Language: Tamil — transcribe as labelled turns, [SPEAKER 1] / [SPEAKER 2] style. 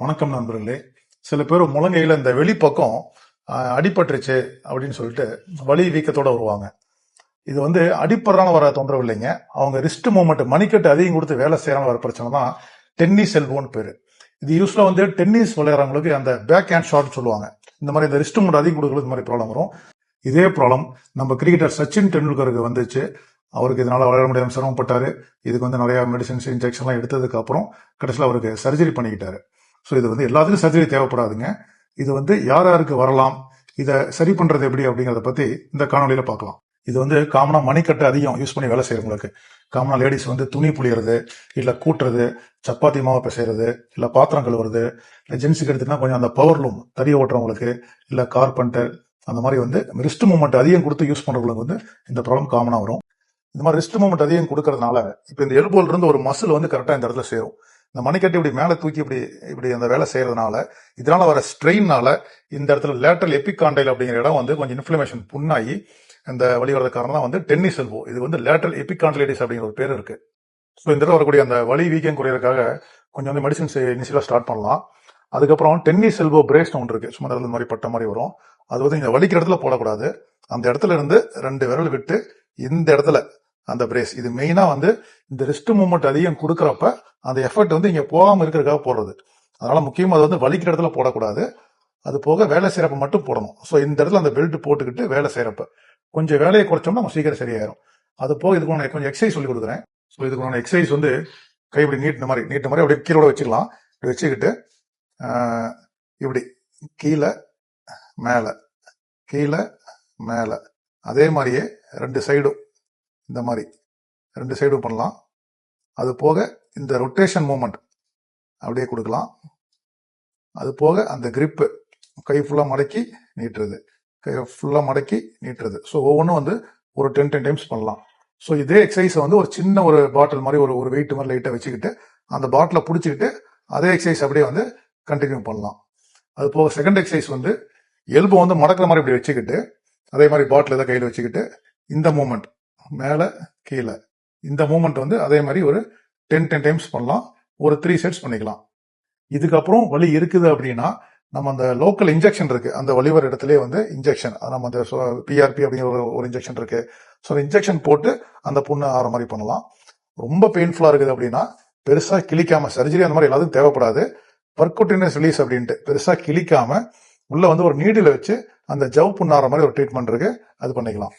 [SPEAKER 1] வணக்கம் நண்பர்களே. சில பேர் முழங்கையில இந்த வெளிப்பக்கம் அடிப்பட்டுருச்சு அடிபட்டுருச்சு அப்படின்னு சொல்லிட்டு வலி வீக்கத்தோட வருவாங்க. இது வந்து அடிப்படுறான வர தொந்தரவு இல்லைங்க. அவங்க ரிஸ்ட் மூமெண்ட் மணிக்கட்டு அதிகம் கொடுத்து வேலை செய்யறாங்க வர பிரச்சனை தான். டென்னிஸ் எல்போன்னு பேரு. இது யூஸ்வலா வந்து டென்னிஸ் விளையாடுறவங்களுக்கு அந்த பேக் ஹேண்ட் ஷாட் சொல்லுவாங்க. இந்த மாதிரி இந்த ரிஸ்ட் மூமெண்ட் அதிகம் கொடுக்கறது இந்த மாதிரி ப்ராப்ளம் வரும். இதே ப்ராப்ளம் நம்ம கிரிக்கெட்டர் சச்சின் டெண்டுல்கருக்கு வந்துச்சு. அவருக்கு இதனால் விளையாட முடியாமல் சிரமப்பட்டார். இதுக்கு வந்து நிறையா மெடிசன்ஸ் இன்ஜெக்ஷன்லாம் எடுத்ததுக்கப்புறம் கடைசியில் அவருக்கு சர்ஜரி பண்ணிக்கிட்டாரு. ஸோ இது வந்து எல்லாத்துக்கும் சர்ஜரி தேவைப்படாதுங்க. இது வந்து யார் யாருக்கு வரலாம் இதை சரி பண்ணுறது எப்படி அப்படிங்கிறத பற்றி இந்த காணொலியில் பார்க்கலாம். இது வந்து காமனாக மணிக்கட்டு அதிகம் யூஸ் பண்ணி வேலை செய்கிறவங்களுக்கு காமனாக லேடிஸ் வந்து துணி புளியறது இல்லை கூட்டுறது சப்பாத்தி மாவு பிசைறது இல்லை பாத்திரம் கழுவுறது இல்லை ஜென்ஸுக்கு எடுத்துன்னா கொஞ்சம் அந்த பவர் லூம் தறி ஓட்டுறவங்களுக்கு இல்லை கார்பெண்டர் அந்த மாதிரி வந்து ரிஸ்ட் மூமெண்ட் அதிகம் கொடுத்து யூஸ் பண்ணுறவங்களுக்கு வந்து இந்த ப்ராப்ளம் காமனாக வரும். இந்த மாதிரி ரிஸ்ட் மூமெண்ட் அதிகம் கொடுக்கறதுனால இப்போ இந்த எலுபோல் இருந்து ஒரு மசில் வந்து கரெக்டாக இந்த இடத்துல சேரும். இந்த மணிக்கட்டு இப்படி மேலே தூக்கி இப்படி இப்படி அந்த வேலை செய்யறதுனால இதனால வர ஸ்ட்ரெயின்னால இந்த இடத்துல லேட்டரல் எபிகாண்டைல் அப்படிங்கிற இடம் வந்து கொஞ்சம் இன்ஃப்ளமேஷன் புண்ணாகி இந்த வழி வரது காரணம் தான் வந்து டென்னிஸ் எல்போ இது வந்து லேட்டரல் எபிகாண்டைலிட்டிஸ் அப்படிங்கிற ஒரு பேர் இருக்கு. ஸோ இந்த இடத்துல வரக்கூடிய அந்த வலி வீக்கம் குறையிறதுக்காக கொஞ்சம் வந்து மெடிசன்ஸ் இனிஷியலாக ஸ்டார்ட் பண்ணலாம். அதுக்கப்புறம் டென்னிஸ் எல்போ பிரேஸ்னு ஒன்று இருக்கு. சும்மா இந்த மாதிரி பட்ட மாதிரி வரும். அது வந்து இந்த வலிக்கிற இடத்துல போடக்கூடாது. அந்த இடத்துல இருந்து ரெண்டு விரல் விட்டு இந்த இடத்துல அந்த பிரேஸ் இது மெயினாக வந்து இந்த ரிஸ்ட் மூமெண்ட் அதிகம் கொடுக்குறப்ப அந்த எஃபர்ட் வந்து இங்கே போகாமல் இருக்கிறதுக்காக போடுறது. அதனால முக்கியமாக அது வந்து வலிக்கிற இடத்துல போடக்கூடாது. அது போக வேலை செய்கிறப்ப மட்டும் போடணும். ஸோ இந்த இடத்துல அந்த பெல்ட் போட்டுக்கிட்டு வேலை செய்கிறப்ப கொஞ்சம் வேலையை குறைச்சோம்னா நம்ம சீக்கிரம் சரியாயிரும். அது போக இதுக்கு நான் கொஞ்சம் எக்ஸசைஸ் சொல்லி கொடுக்குறேன். ஸோ இதுக்கு நான் எக்ஸசைஸ் வந்து கை இப்படி நீட்டின மாதிரி நீட்டின மாதிரி அப்படியே கீழோட வச்சுக்கலாம். இப்படி வச்சுக்கிட்டு இப்படி கீழே மேலே கீழே மேலே. அதே மாதிரியே ரெண்டு சைடும் இந்த மாதிரி. ரெண்டு சைடும் பண்ணலாம். அது போக இந்த ரொட்டேஷன் மூமெண்ட் அப்படியே கொடுக்கலாம். அது போக அந்த கிரிப்பு கை ஃபுல்லாக மடக்கி நீட்டுறது. கை ஃபுல்லாக மடக்கி நீட்டுறது. ஸோ ஒவ்வொன்றும் வந்து ஒரு டென் டென் டைம்ஸ் பண்ணலாம். ஸோ இதே எக்ஸசைஸை வந்து ஒரு சின்ன ஒரு பாட்டில் மாதிரி ஒரு ஒரு வெயிட் மாதிரி லைட்டாக வச்சுக்கிட்டு அந்த பாட்டிலை பிடிச்சிக்கிட்டு அதே எக்ஸசைஸ் அப்படியே வந்து கண்டினியூ பண்ணலாம். அது போக செகண்ட் எக்ஸசைஸ் வந்து எல்போ வந்து மடக்கிற மாதிரி இப்படி வச்சுக்கிட்டு அதே மாதிரி பாட்டில் எதாவது கையில் வச்சுக்கிட்டு இந்த மூமெண்ட் மேலே கீழே. இந்த மூமெண்ட் வந்து அதே மாதிரி ஒரு டென் டென் டைம்ஸ் பண்ணலாம். ஒரு த்ரீ செட்ஸ் பண்ணிக்கலாம். இதுக்கப்புறம் வலி இருக்குது அப்படின்னா நம்ம அந்த லோக்கல் இன்ஜெக்ஷன் இருக்கு. அந்த வலிவர இடத்துலயே வந்து இன்ஜெக்ஷன் நம்ம அந்த பிஆர்பி அப்படிங்கிற ஒரு ஒரு இன்ஜெக்ஷன் இருக்கு. ஸோ அந்த இன்ஜெக்ஷன் போட்டு அந்த புண்ணு ஆற மாதிரி பண்ணலாம். ரொம்ப பெயின்ஃபுல்லாக இருக்குது அப்படின்னா பெருசாக கிளிக்காம சர்ஜரி அந்த மாதிரி எல்லாத்துக்கும் தேவைப்படாது. பர்கோட்டினஸ் ரிலீஸ் அப்படின்ட்டு பெருசாக கிளிக்காம உள்ள வந்து ஒரு நீடில் வச்சு அந்த ஜவ் புண்ணாற மாதிரி ஒரு ட்ரீட்மெண்ட் இருக்கு. அது பண்ணிக்கலாம்.